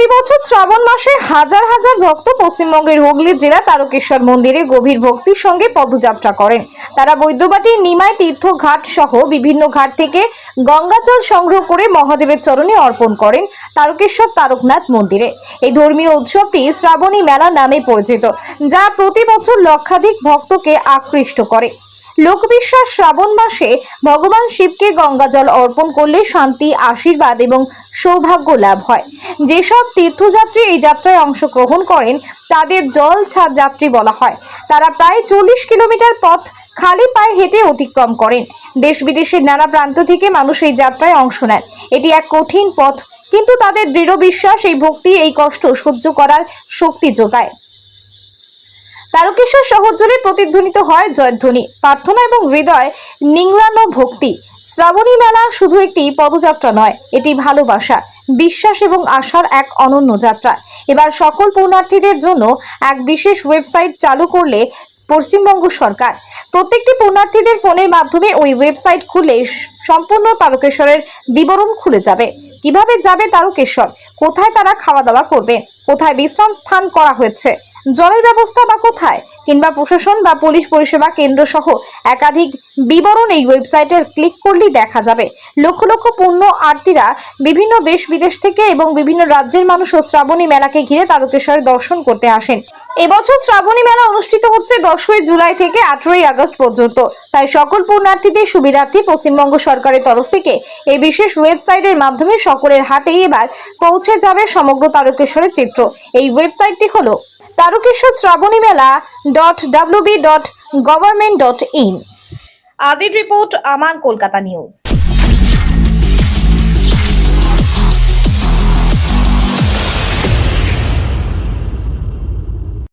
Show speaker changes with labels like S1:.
S1: প্রতি বছর শ্রাবণ মাসে হাজার হাজার ভক্ত পশ্চিমবঙ্গের হুগলি জেলা তারকেশ্বর মন্দিরে গভীর ভক্তির সঙ্গে পদযাত্রা করেন। তারা বৈদ্যবাটির নিমাই তীর্থ ঘাট সহ বিভিন্ন ঘাট থেকে গঙ্গাজল সংগ্রহ করে মহাদেবের চরণে অর্পণ করেন তারকেশ্বর তারকনাথ মন্দিরে। এই ধর্মীয় উৎসবটি শ্রাবণী মেলা নামে পরিচিত, যা প্রতি বছর লক্ষাধিক ভক্তকে আকৃষ্ট করে। লোকবিশ্বাস শ্রাবণ মাসে ভগবান শিবকে গঙ্গাজল অর্পণ করলে শান্তি, আশীর্বাদ এবং সৌভাগ্য লাভ হয়। যেসব তীর্থযাত্রী এই যাত্রায় অংশগ্রহণ করেন, তাদের জল ছাদ যাত্রী বলা হয়। তারা প্রায় চল্লিশ কিলোমিটার পথ খালি পায়ে হেঁটে অতিক্রম করেন। দেশ বিদেশের নানা প্রান্ত থেকে মানুষ এই যাত্রায় অংশ নেন। এটি এক কঠিন পথ, কিন্তু তাদের দৃঢ় বিশ্বাস, এই ভক্তি, এই কষ্ট সহ্য করার শক্তি যোগায়। তারকেশ্বর শহর জুড়ে প্রতিধ্বনিত হয় জয়ধ্বনি। প্রার্থনা এবং হৃদয় নিংড়ানো ভক্তি। শ্রাবণী মেলা শুধু একটি পদযাত্রা নয়, এটি ভালোবাসা, বিশ্বাস এবং আশার এক অনন্য যাত্রা। এবার সকল পুণ্যার্থীদের জন্য এক বিশেষ ওয়েবসাইট চালু করলে পশ্চিমবঙ্গ সরকার। প্রত্যেকটি পুণ্যার্থীদের ফোনের মাধ্যমে ওই ওয়েবসাইট খুলে সম্পূর্ণ তারকেশ্বরের বিবরণ খুলে যাবে। কীভাবে যাবে তারকেশ্বর? কোথায় তারা খাওয়া দাওয়া করবে? কোথায় বিশ্রাম স্থান করা হয়েছে? জলের ব্যবস্থা বা কোথায়? কিংবা প্রশাসন বা পুলিশ পরিষেবা কেন্দ্র সহ একাধিক বিবরণ এই ওয়েবসাইটে ক্লিক করলেই দেখা যাবে। লক্ষ লক্ষ পূর্ণ আরতিরা বিভিন্ন দেশ বিদেশ থেকে এবং বিভিন্ন রাজ্যের মানুষও শ্রাবণী মেলাকে ঘিরে তারকেশ্বরের দর্শন করতে আসেন। এবছর শ্রাবণী মেলা অনুষ্ঠিত হচ্ছে দশই জুলাই থেকে আঠারোই আগস্ট পর্যন্ত। তাই সকল পুণ্যার্থীদের সুবিধার্থে পশ্চিমবঙ্গ সরকারের তরফ থেকে এই বিশেষ ওয়েবসাইটের মাধ্যমে সকলের হাতেই এবার পৌঁছে যাবে সমগ্র তারকেশ্বরের চিত্র। এই ওয়েবসাইটটি হলো Tarakeswar Shravani Mela dot WB dot government dot in আদির রিপোর্ট আমান কলকাতা নিউজ